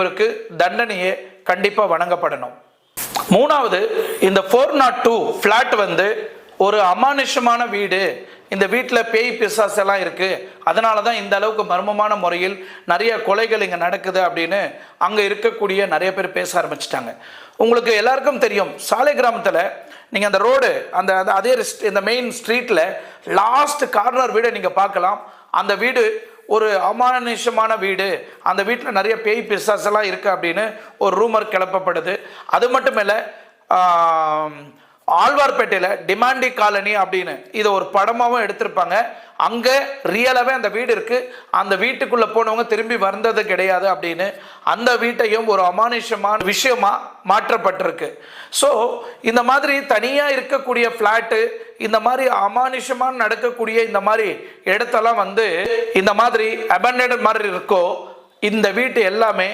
இவருக்கு தண்டனையே கண்டிப்பாக வழங்கப்படணும் மூணாவது இந்த ஃபோர் நாட் டூ ஃப்ளாட் வந்து ஒரு அமானுஷமான வீடு. இந்த வீட்டில் பேய் பிசாஸ் எல்லாம் இருக்கு. அதனால தான் இந்த அளவுக்கு மர்மமான முறையில் நிறைய கொலைகள் இங்கே நடக்குது அப்படின்னு அங்கே இருக்கக்கூடிய நிறைய பேர் பேச ஆரம்பிச்சிட்டாங்க. உங்களுக்கு எல்லாருக்கும் தெரியும் சாலை கிராமத்தில் நீங்கள் அந்த ரோடு அந்த அந்த அதே ரிஸ்ட்- இந்த மெயின் ஸ்ட்ரீட்டில் லாஸ்ட் கார்னர் வீடை நீங்கள் பார்க்கலாம். அந்த வீடு ஒரு அமானுஷமான வீடு. அந்த வீட்டில் நிறைய பேய் பிசாசெல்லாம் இருக்குது அப்படின்னு ஒரு ரூமர் கிளப்பப்படுது. அது மட்டும் இல்லை ஆழ்வார்பேட்டையில் டிமாண்டி காலனி அப்படின்னு இதை ஒரு படமாகவும் எடுத்திருப்பாங்க. அங்கே ரியலாகவே அந்த வீடு இருக்குது அந்த வீட்டுக்குள்ளே போனவங்க திரும்பி வந்தது கிடையாது அப்படின்னு அந்த வீட்டையும் ஒரு அமானுஷமான விஷயமாக மாற்றப்பட்டிருக்கு. ஸோ இந்த மாதிரி தனியாக இருக்கக்கூடிய ஃப்ளாட்டு இந்த மாதிரி அமானுஷமாக நடக்கக்கூடிய இந்த மாதிரி இடத்தெல்லாம் வந்து இந்த மாதிரி அபண்டட் மாதிரி இருக்கோ இந்த வீட்டு எல்லாமே